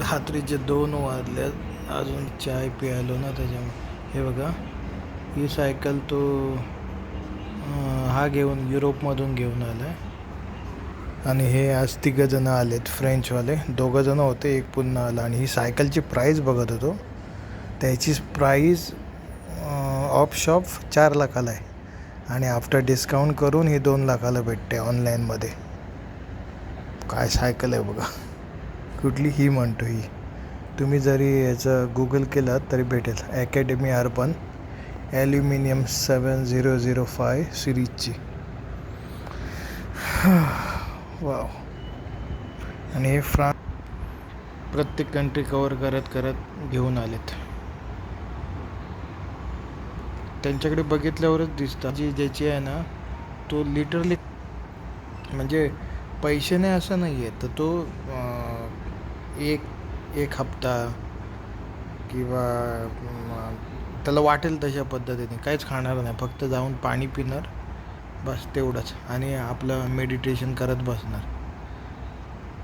रात्रीचे दोन वाजले अजून चाय प्यायलो ना त्याच्यामुळे. हे बघा ही सायकल तो हा घेऊन युरोपमधून घेऊन आला आहे आणि हे आज तिघंजणं आलेत फ्रेंचवाले दोघंजणं होते एक पुन्हा आला. आणि ही सायकलची प्राईस बघत होतो. त्याची प्राईस ऑफ शॉप चार लाखाला आहे. आणि आफ्टर डिस्काउंट करून ही दोन लाखाला भेटते ऑनलाईनमध्ये काय सायकल आहे बघा. कुठली ही म्हणतो ही. तुम्ही जरी याचं गुगल केलात तरी भेटेल. Academy urban aluminium seven zero zero five सिरीजची wow आणि हे फ्रान्स प्रत्येक कंट्री कवर करत करत घेऊन आलेत. त्यांच्याकडे बघितल्यावरच दिसतं. जी ज्याची आहे ना तो लिटरली म्हणजे पैसे नाही असं नाही आहे तर तो एक एक हप्ता किंवा त्याला वाटेल तशा पद्धतीने. काहीच खाणार नाही. फक्त जाऊन पाणी पिणार बस तेवढंच. आणि आपलं मेडिटेशन करत बसणार.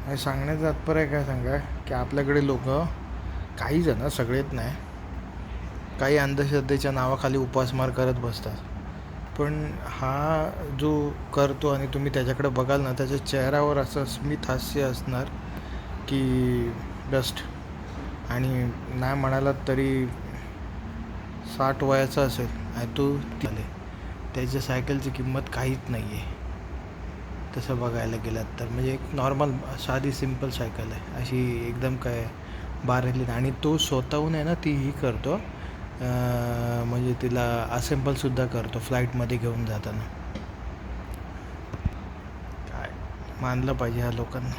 हे सांगण्याचं तात्पर्य काय सांगा? की आपल्याकडे लोक काही जण सगळेच नाही काही अंधश्रद्धेच्या नावाखाली उपासमार करत बसतात. पण हा जो करतो आणि तुम्ही त्याच्याकडे बघाल ना त्याच्या चेहऱ्यावर असं स्मित हास्य असणार. की बेस्ट आणि नाही म्हणालात तरी साठ वयाचा असेल. आणि तो तिले त्याच्या सायकलची किंमत काहीच नाही आहे तसं बघायला गेलात तर. म्हणजे एक नॉर्मल साधी सिंपल सायकल आहे. अशी एकदम काय बारेली आणि तो स्वतःहून आहे ना ती ही करतो. म्हणजे तिला असेंबलसुद्धा करतो. फ्लाईटमध्ये घेऊन जाताना. काय? मानलं पाहिजे ह्या लोकांना.